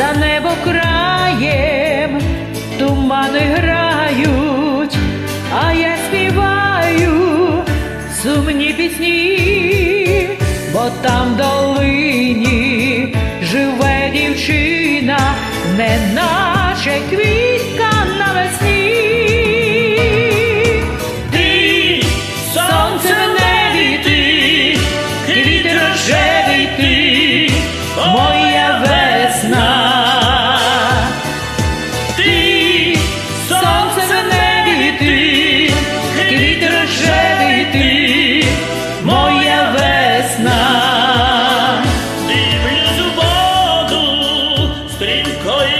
за небо краєм тумани грають, а я співаю сумні пісні, бо там в долині живе дівчина, не наче квітка навесні. 可以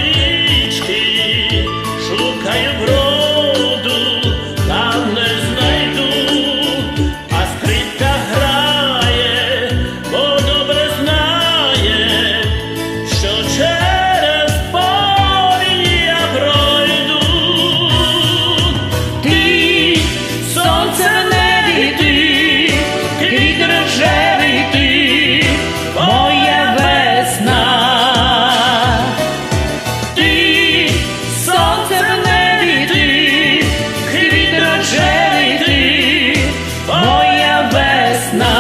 nas.